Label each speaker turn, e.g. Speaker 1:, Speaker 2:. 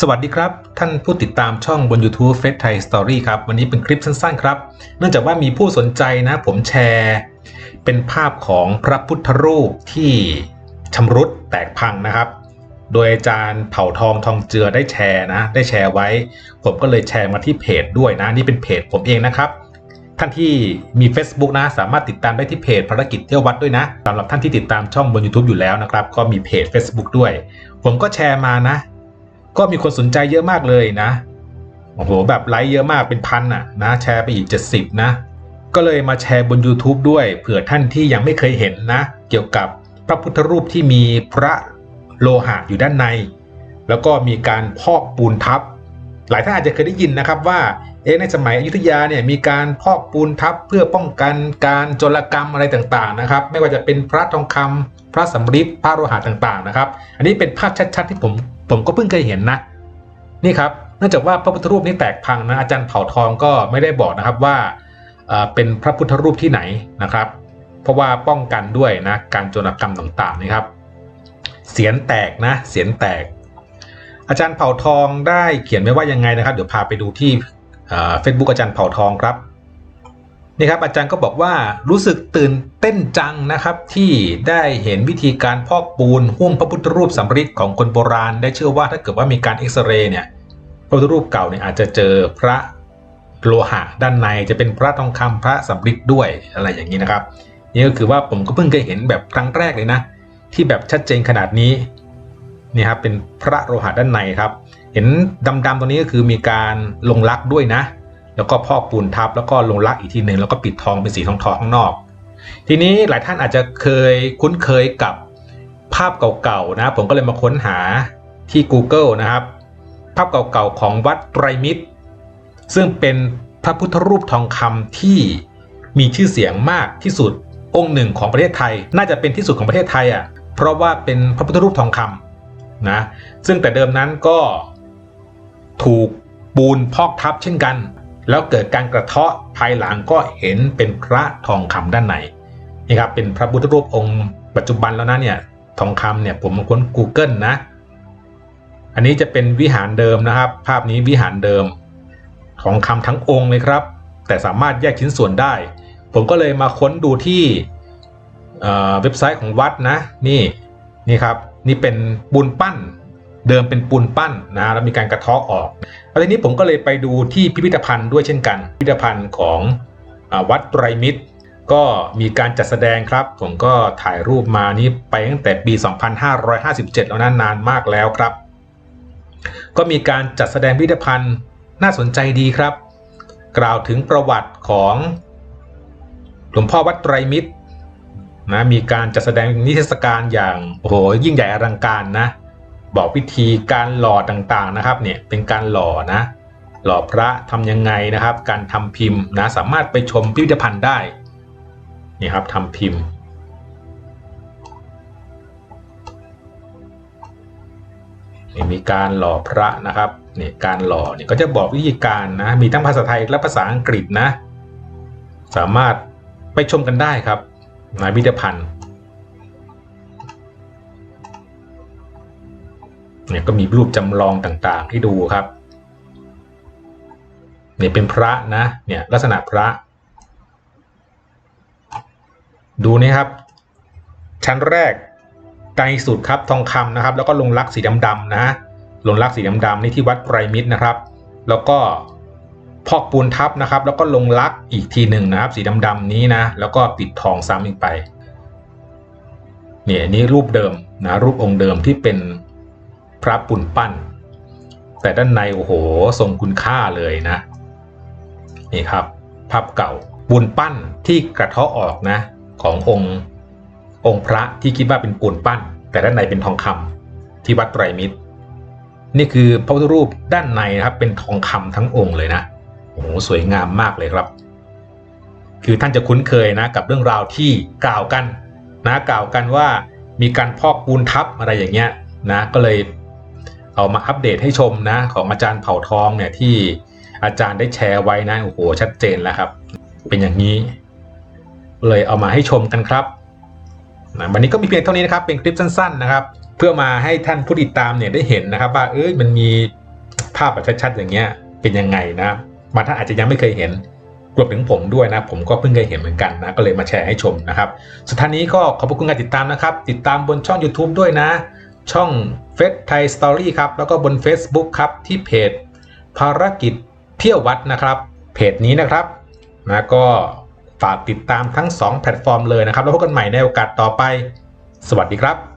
Speaker 1: สวัสดีครับ ท่านผู้ติดตามช่องบน YouTube f a c e Thai Story ครับ วันนี้เป็นคลิปสั้นๆ ครับ เนื่องจากว่ามีผู้สนใจนะผมแชร์ เป็นภาพของพระพุทธรูปที่ชำรุดแตกพังนะครับ โดยอาจารย์เผ่าทองทองเจือได้แชร์นะ ได้แชร์ไว้ ผมก็เลยแชร์มาที่เพจด้วยนะ นี่เป็นเพจผมเองนะครับ ท่านที่มี Facebook นะ สามารถติดตามได้ที่เพจภารกิจเที่ยววัดด้วยนะสำหรับท่านที่ติดตามช่องบน YouTube อยู่แล้วนะครับ ก็มีเพจ Facebook ด้วย ผมก็แชร์มานะ ก็มีคนสนใจเยอะมากเลยนะโอ้โหแบบไลค์เยอะมากเป็นพันอะนะแชร์ไปอีก 70 นะ ก็เลยมาแชร์บน YouTube ด้วยเผื่อท่านที่ยังไม่เคยเห็นนะ เกี่ยวกับพระพุทธรูปที่มีพระโลหะอยู่ด้านใน แล้วก็มีการพอกปูนทับ หลายท่านอาจจะเคยได้ยินนะครับว่าเอ๊ะในสมัยอยุธยาเนี่ยมีการพอกปูนทับเพื่อป้องกันการโจรกรรมอะไรต่างๆนะครับ ไม่ว่าจะเป็นพระทองคำพระสำริดพระโลหะต่างๆนะครับ อันนี้เป็นภาพชัดๆที่ผมผมก็เพิ่งเคยเห็นนะนี่ครับเนื่องจากว่าพระพุทธรูปนี้แตกพังนะอาจารย์เผ่าทองก็ไม่ได้บอกนะครับว่าเอ่อเป็นพระพุทธรูปที่ไหนนะครับ เพราะว่าป้องกันด้วยนะการโจรกรรมต่างๆนี่ครับเสียนแตกนะเสียนแตก อาจารย์เผ่าทองได้เขียนไว้ว่ายังไงนะครับ เดี๋ยวพาไปดูที่เฟซบุ๊กอาจารย์เผ่าทองครับนี่ครับอาจารย์ก็บอกว่ารู้สึกตื่นเต้นจังนะครับที่ได้เห็นวิธีการพอกปูนหุ้มพระพุทธรูปสำริดของคนโบราณ ได้เชื่อว่าถ้าเกิดว่ามีการเอ็กซเรย์เนี่ยพระพุทธรูปเก่าเนี่ยอาจจะเจอพระโลหะด้านในจะเป็นพระทองคำพระสำริดด้วยอะไรอย่างนี้นะครับนี่ก็คือว่าผมก็เพิ่งเคยเห็นแบบครั้งแรกเลยนะ ที่แบบชัดเจนขนาดนี้ นี่ครับเป็นพระโลหะด้านในครับ เห็นดำๆตรงนี้ก็คือมีการลงลักด้วยนะ แล้วก็พอกปูนทับแล้วก็ลงลักอีกทีหนึ่งแล้วก็ปิดทองเป็นสีทองทองข้างนอก ทีนี้หลายท่านอาจจะเคยคุ้นเคยกับภาพเก่าๆนะ ผมก็เลยมาค้นหาที่ Google นะครับ ภาพเก่าๆของวัดไตรมิตร ซึ่งเป็นพระพุทธรูปทองคำที่มีชื่อเสียงมากที่สุดองค์หนึ่งของประเทศไทย น่าจะเป็นที่สุดของประเทศไทยอะเพราะว่าเป็นพระพุทธรูปทองคำ นะซึ่งแต่เดิมนั้นก็ถูกปูนพอกทับเช่นกัน แล้วเกิดการกระเทาะภายหลังก็เห็นเป็นพระทองคำด้านในนี่ครับเป็นพระพุทธรูปองค์ปัจจุบันแล้วนะเนี่ยทองคำเนี่ยผมมาค้น Google นะ อันนี้จะเป็นวิหารเดิมนะครับ ภาพนี้วิหารเดิมทองคำทั้งองค์เลยครับ แต่สามารถแยกชิ้นส่วนได้ ผมก็เลยมาค้นดูที่เเว็บไซต์ของวัดนะ นี่นี่ครับ นี่เป็นปูนปั้น เดิมเป็นปูนปั้นนะแล้วมีการกระเทาะออกแล้วทีนี้ผมก็เลยไปดูที่พิพิธภัณฑ์ด้วยเช่นกัน พิพิธภัณฑ์ของอวัดไตรมิตร ก็มีการจัดแสดงครับ ผมก็ถ่ายรูปมานี้ไปตั้งแต่ปี 2557 แล้วนะนานมากแล้วครับ ก็มีการจัดแสดงพิพิธภัณฑ์น่าสนใจดีครับ กล่าวถึงประวัติของหลวงพ่อวัดไตรมิตร นะมีการจัดแสดงนิทรรศการอย่างโอ้โหยิ่งใหญ่อลังการนะ บอกวิธีการหล่อต่างๆนะครับเนี่ยเป็นการหล่อนะ หล่อพระทำยังไงนะครับ การทำพิมพ์นะสามารถไปชมพิพิธภัณฑ์ได้นี่ครับทำพิมพ์นี่มีการหล่อพระนะครับนี่การหล่อเนี่ยก็จะบอกวิธีการนะมีทั้งภาษาไทยและภาษาอังกฤษนะ สามารถไปชมกันได้ครับ ในพิพิธภัณฑ์เนี่ยก็มีรูปจำลองต่างๆให้ดูครับเนี่ยเป็นพระนะเนี่ยลักษณะพระ ดูนี่ครับ ชั้นแรกไกลสุดครับทองคำนะครับ แล้วก็ลงลักสีดำๆนะลงลักสีดำๆนี่ที่วัดไตรมิตรนะครับ แล้วก็ พอกปูนทับนะครับ แล้วก็ลงลักอีกทีหนึ่งนะครับ สีดำๆนี้นะ แล้วก็ปิดทองซ้ำอีกไปเนี่ยอันนี้รูปเดิมนะรูปองค์เดิมที่เป็นพระปุ่นปั้น แต่ด้านในโอ้โหทรงคุณค่าเลยนะนี่ครับภาพเก่าปูนปั้นที่กระเทาะออกนะขององค์องค์พระที่คิดว่าเป็นปูนปั้น แต่ด้านในเป็นทองคำที่วัดไตรมิตร นี่คือพระพุทธรูปด้านในนะครับเป็นทองคำทั้งองค์เลยนะ โอ้โหสวยงามมากเลยครับ คือท่านจะคุ้นเคยนะกับเรื่องราวที่กล่าวกันนะกล่าวกันว่ามีการพอกปูนทับอะไรอย่างเงี้ยนะก็เลยเอามาอัปเดตให้ชมนะของอาจารย์เผ่าทองเนี่ยที่อาจารย์ได้แชร์ไว้นะโอ้โหชัดเจนแล้วครับ เป็นอย่างนี้ เลยเอามาให้ชมกันครับนะวันนี้ก็มีเพียงเท่านี้นะครับเป็นคลิปสั้นๆนะครับ เพื่อมาให้ท่านผู้ติดตามเนี่ยได้เห็นนะครับ ว่าเอ้ยมันมีภาพแบบชัดๆอย่างเงี้ยเป็นยังไงนะบางท่านอาจจะยังไม่เคยเห็นรวมถึงผมด้วยนะ ผมก็เพิ่งเคยเห็นเหมือนกันนะ ก็เลยมาแชร์ให้ชมนะครับ สุดท้ายนี้ก็ขอบคุณการติดตามนะครับ ติดตามบนช่อง YouTube ด้วยนะ ช่องเฟสไทยสตอรี่ครับ แล้วก็บน Facebook ครับ ที่เพจ ภารกิจเที่ยววัดนะครับ เพจนี้นะครับนะก็ฝากติดตามทั้ง 2 แพลตฟอร์มเลยนะครับ แล้วพบกันใหม่ในโอกาสต่อไป สวัสดีครับ